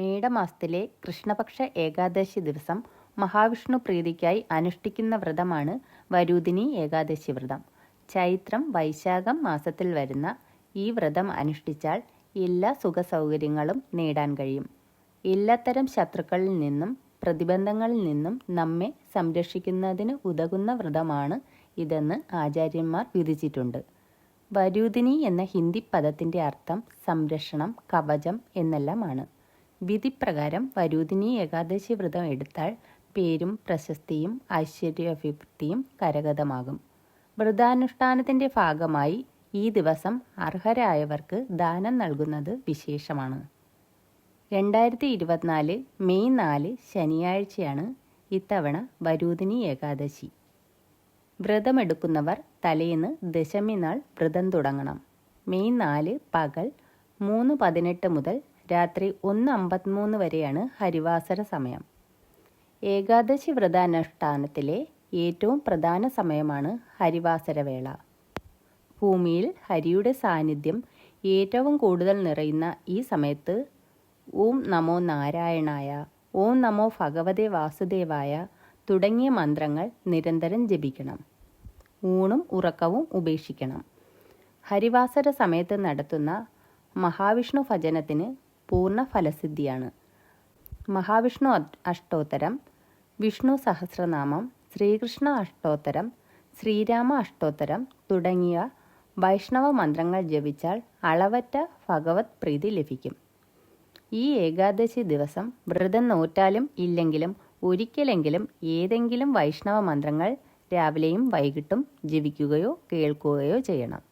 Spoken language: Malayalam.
മേടമാസത്തിലെ കൃഷ്ണപക്ഷ ഏകാദശി ദിവസം മഹാവിഷ്ണു പ്രീതിക്കായി അനുഷ്ഠിക്കുന്ന വ്രതമാണ് വരൂദിനി ഏകാദശി വ്രതം. ചൈത്രം വൈശാഖം മാസത്തിൽ വരുന്ന ഈ വ്രതം അനുഷ്ഠിച്ചാൽ എല്ലാ സുഖസൗകര്യങ്ങളും നേടാൻ കഴിയും. എല്ലാത്തരം ശത്രുക്കളിൽ നിന്നും പ്രതിബന്ധങ്ങളിൽ നിന്നും നമ്മെ സംരക്ഷിക്കുന്നതിന് ഉതകുന്ന വ്രതമാണ് ഇതെന്ന് ആചാര്യന്മാർ വിധിച്ചിട്ടുണ്ട്. വരൂദിനി എന്ന ഹിന്ദി പദത്തിന്റെ അർത്ഥം സംരക്ഷണം കവചം എന്നെല്ലാമാണ്. വിധിപ്രകാരം വരൂതിനി ഏകാദശി വ്രതം എടുത്താൽ പേരും പ്രശസ്തിയും ഐശ്വര്യാഭിവൃദ്ധിയും കരഗതമാകും. വ്രതാനുഷ്ഠാനത്തിന്റെ ഭാഗമായി ഈ ദിവസം അർഹരായവർക്ക് ദാനം നൽകുന്നത് വിശേഷമാണ്. രണ്ടായിരത്തി ഇരുപത്തിനാല് മെയ് നാല് ശനിയാഴ്ചയാണ് ഇത്തവണ വരൂതിനി ഏകാദശി. വ്രതമെടുക്കുന്നവർ തലേന്ന് ദശമി നാൾ വ്രതം തുടങ്ങണം. മെയ് നാല് പകൽ മൂന്ന് പതിനെട്ട് മുതൽ രാത്രി ഒന്ന് അമ്പത്തിമൂന്ന് വരെയാണ് ഹരിവാസര സമയം. ഏകാദശി വ്രതാനുഷ്ഠാനത്തിലെ ഏറ്റവും പ്രധാന സമയമാണ് ഹരിവാസരവേള. ഭൂമിയിൽ ഹരിയുടെ സാന്നിധ്യം ഏറ്റവും കൂടുതൽ നിറയുന്ന ഈ സമയത്ത് ഓം നമോ നാരായണായ ഓം നമോ ഭഗവതേ വാസുദേവായ തുടങ്ങിയ മന്ത്രങ്ങൾ നിരന്തരം ജപിക്കണം. ഊണും ഉറക്കവും ഉപേക്ഷിക്കണം. ഹരിവാസര സമയത്ത് നടത്തുന്ന മഹാവിഷ്ണു ഭജനത്തിന് പൂർണ ഫലസിദ്ധിയാണ് മഹാവിഷ്ണു അഷ്ടോത്തരം വിഷ്ണു സഹസ്രനാമം ശ്രീകൃഷ്ണ അഷ്ടോത്തരം ശ്രീരാമ അഷ്ടോത്തരം തുടങ്ങിയ വൈഷ്ണവ മന്ത്രങ്ങൾ ജപിച്ചാൽ അളവറ്റ ഭഗവത് പ്രീതി ലഭിക്കും. ഈ ഏകാദശി ദിവസം വ്രതം നോറ്റാലും ഇല്ലെങ്കിലും ഒരിക്കലെങ്കിലും ഏതെങ്കിലും വൈഷ്ണവ മന്ത്രങ്ങൾ രാവിലെയും വൈകിട്ടും ജപിക്കുകയോ കേൾക്കുകയോ ചെയ്യണം.